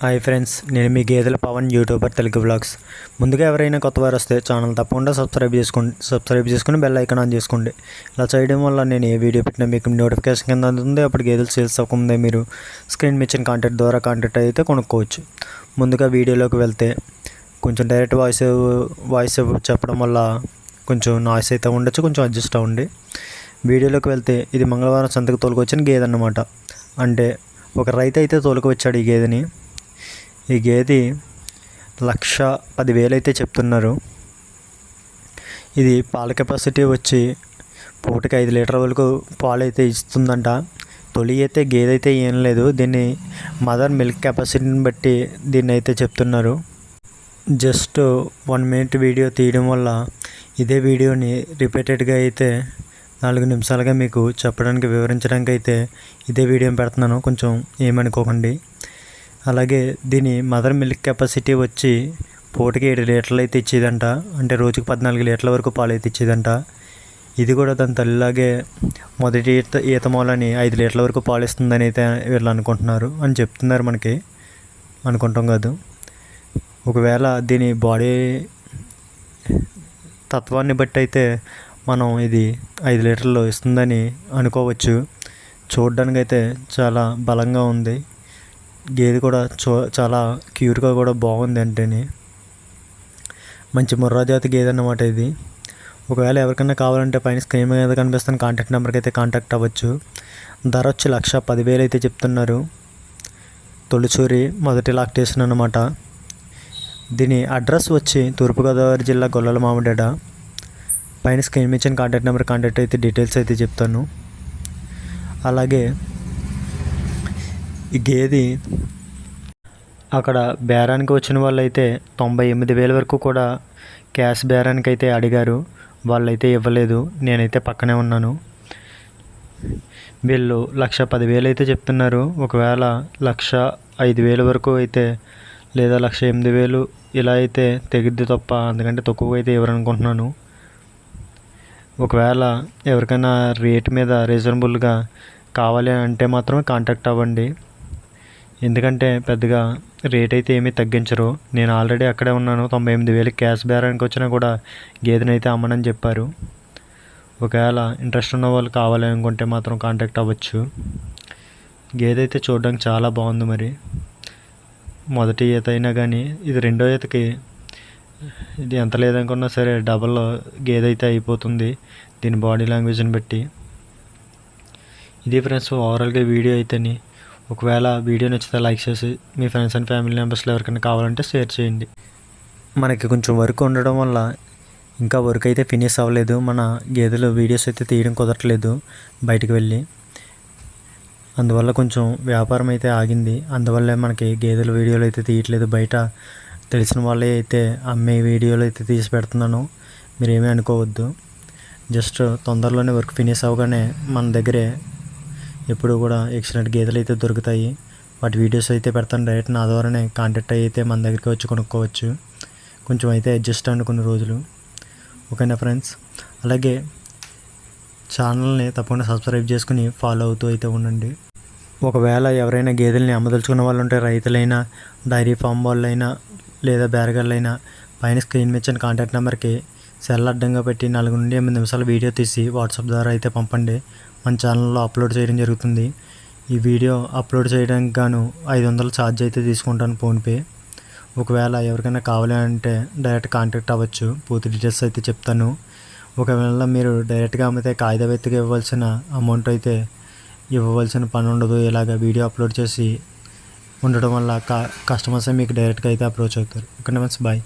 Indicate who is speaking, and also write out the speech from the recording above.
Speaker 1: Hi friends నేను మీ గేదెల Pawan YouTuber Telugu blogs ముందుగా ఎవరైనా కొత్త వారు వస్తే ఛానల్ తప్పకుండా సబ్స్క్రైబ్ చేసుకోండి. సబ్స్క్రైబ్ చేసుకుని బెల్ ఐకాన్ ఆన్ చేసుకోండి. ఇలా చేయడం వల్ల నేను ఏ వీడియో పెట్టినా మీకు నోటిఫికేషన్ కింద అందుతుంది. అప్పుడు గేదెలు సేల్స్ అవ్వకముందే మీరు స్క్రీన్ మిచ్చిన కాంటాక్ట్ ద్వారా కాంటాక్ట్ అయితే కొనుక్కోవచ్చు. ముందుగా వీడియోలోకి వెళ్తే కొంచెం డైరెక్ట్ వాయిస్ వాయిస్ చెప్పడం వల్ల కొంచెం నాయిస్ అయితే ఉండొచ్చు కొంచెం అడ్జస్ట్ అవ్వండి. వీడియోలోకి వెళ్తే ఇది మంగళవారం సంతకు తోలుకొచ్చిన గేదె అన్నమాట. అంటే ఒక రైతు అయితే తోలుకు వచ్చాడు ఈ గేదెని. ఈ గేదె లక్ష పదివేలు అయితే చెప్తున్నారు. ఇది పాల కెపాసిటీ వచ్చి పూటకి ఐదు లీటర్ వరకు పాలు అయితే ఇస్తుందంట. తొలి అయితే గేదె అయితే ఏం లేదు. దీన్ని మదర్ మిల్క్ కెపాసిటీని బట్టి దీన్ని అయితే చెప్తున్నారు. జస్ట్ వన్ మినిట్ వీడియో తీయడం వల్ల ఇదే వీడియోని రిపీటెడ్గా అయితే నాలుగు నిమిషాలుగా మీకు చెప్పడానికి వివరించడానికి అయితే ఇదే వీడియో పెడుతున్నాను. కొంచెం ఏమనుకోకండి. అలాగే దీని మదర్ మిల్క్ కెపాసిటీ వచ్చి పూటకి ఏడు లీటర్లు అయితే ఇచ్చేదంట. అంటే రోజుకి పద్నాలుగు లీటర్ల వరకు పాలు అయితే ఇచ్చేదంట. ఇది కూడా దాని తల్లిలాగే మొదటి ఈత ఈత మూలని ఐదు లీటర్ల వరకు పాలు ఇస్తుందని అయితే వీళ్ళు అనుకుంటున్నారు అని చెప్తున్నారు మనకి. అనుకుంటాం కాదు. ఒకవేళ దీని బాడీ తత్వాన్ని బట్టి అయితే మనం ఇది ఐదు లీటర్లు ఇస్తుందని అనుకోవచ్చు. చూడడానికి అయితే చాలా బలంగా ఉంది. గేదె కూడా చూ చాలా క్యూట్గా కూడా బాగుంది అంటేనే. మంచి ముర్రాజాతి గేదె అన్నమాట ఇది. ఒకవేళ ఎవరికైనా కావాలంటే పైన స్క్రీన్ మీద కనిపిస్తున్న కాంటాక్ట్ నెంబర్కి అయితే కాంటాక్ట్ అవ్వచ్చు. ధర వచ్చి లక్ష పదివేలు అయితే చెప్తున్నారు. తొలిచూరి మొదటి లాక్టేషన్ అనమాట దీని అడ్రస్ వచ్చి తూర్పుగోదావరి జిల్లా గొల్లల మామిడేడ. పైన స్క్రీన్ ఇచ్చిన కాంటాక్ట్ నెంబర్ కాంటాక్ట్ అయితే డీటెయిల్స్ అయితే చెప్తాను. అలాగే ఈ గేది అక్కడ బేరానికి వచ్చిన వాళ్ళైతే తొంభై ఎనిమిది వేల వరకు కూడా క్యాష్ బేరానికి అయితే అడిగారు. వాళ్ళైతే ఇవ్వలేదు. నేనైతే పక్కనే ఉన్నాను. వీళ్ళు లక్ష పదివేలు అయితే చెప్తున్నారు. ఒకవేళ లక్ష ఐదు వేల వరకు అయితే లేదా లక్ష ఎనిమిది వేలు ఇలా అయితే తెగిద్ది తప్ప అందుకంటే తక్కువ అయితే ఇవ్వరనుకుంటున్నాను. ఒకవేళ ఎవరికైనా రేట్ మీద రీజనబుల్గా కావాలి అంటే మాత్రమే కాంటాక్ట్ అవ్వండి. ఎందుకంటే పెద్దగా రేట్ అయితే ఏమీ తగ్గించరు. నేను ఆల్రెడీ అక్కడే ఉన్నాను. తొంభై ఎనిమిది వేలు క్యాష్ బేరానికి వచ్చినా కూడా గేదెని అయితే అమ్మనని చెప్పారు. ఒకవేళ ఇంట్రెస్ట్ ఉన్న వాళ్ళు కావాలి అనుకుంటే మాత్రం కాంటాక్ట్ అవ్వచ్చు. గేదె అయితే చూడడానికి చాలా బాగుంది మరి. మొదటి ఈత అయినా కానీ ఇది రెండో ఈతకి ఇది ఎంత లేదనుకున్నా సరే డబల్ గేదె అయితే అయిపోతుంది దీని బాడీ లాంగ్వేజ్ని బట్టి. ఇది ఫ్రెండ్స్ ఓవరాల్గా వీడియో అయితేని ఒకవేళ వీడియో నచ్చితే లైక్ చేసి మీ ఫ్రెండ్స్ అండ్ ఫ్యామిలీ మెంబర్స్లో ఎవరికైనా కావాలంటే షేర్ చేయండి. మనకి కొంచెం వర్క్ ఉండడం వల్ల ఇంకా వర్క్ అయితే ఫినిష్ అవ్వలేదు. మన గేదెలు వీడియోస్ అయితే తీయడం కుదరట్లేదు బయటకు వెళ్ళి. అందువల్ల కొంచెం వ్యాపారం అయితే ఆగింది. అందువల్లే మనకి గేదెల వీడియోలు అయితే తీయట్లేదు. బయట తెలిసిన వాళ్ళే అయితే అమ్మే వీడియోలు అయితే తీసి పెడుతున్నాను. మీరేమీ అనుకోవద్దు. జస్ట్ తొందరలోనే వర్క్ ఫినిష్ అవ్వగానే మన దగ్గరే ఎప్పుడు కూడా ఎక్సలెంట్ గేదెలు అయితే దొరుకుతాయి. వాటి వీడియోస్ అయితే పెడతాను డైరెక్ట్ నా ద్వారానే. కాంటాక్ట్ అయితే మన దగ్గరికి వచ్చి కొనుక్కోవచ్చు. కొంచెం అయితే అడ్జస్ట్ అండి కొన్ని రోజులు. ఓకేనా ఫ్రెండ్స్ అలాగే ఛానల్ని తప్పకుండా సబ్స్క్రైబ్ చేసుకుని ఫాలో అవుతూ అయితే ఉండండి. ఒకవేళ ఎవరైనా గేదెల్ని అమ్మదలుచుకున్న వాళ్ళు ఉంటే రైతులైనా డైరీ ఫామ్ వాళ్ళైనా లేదా బేరగాళ్ళైనా పైన స్క్రీన్ మీద ఇచ్చిన కాంటాక్ట్ నెంబర్కి సెల్ అడ్డంగా పెట్టి నాలుగు నుండి ఎనిమిది నిమిషాల వీడియో తీసి వాట్సాప్ ద్వారా అయితే పంపండి. మన ఛానల్లో అప్లోడ్ చేయడం జరుగుతుంది. ఈ వీడియో అప్లోడ్ చేయడానికి గాను ఐదు వందలు ఛార్జ్ అయితే తీసుకుంటాను ఫోన్పే ఒకవేళ ఎవరికైనా కావాలి అంటే డైరెక్ట్ కాంటాక్ట్ అవ్వచ్చు. పూర్తి డీటెయిల్స్ అయితే చెప్తాను. ఒకవేళ మీరు డైరెక్ట్గా అమ్మితే కాగిత వ్యక్తికి ఇవ్వాల్సిన అమౌంట్ అయితే ఇవ్వవలసిన పని ఉండదు ఇలాగ వీడియో అప్లోడ్ చేసి ఉండడం వల్ల కస్టమర్సే మీకు డైరెక్ట్గా అయితే అప్రోచ్ అవుతారు. Okay bye.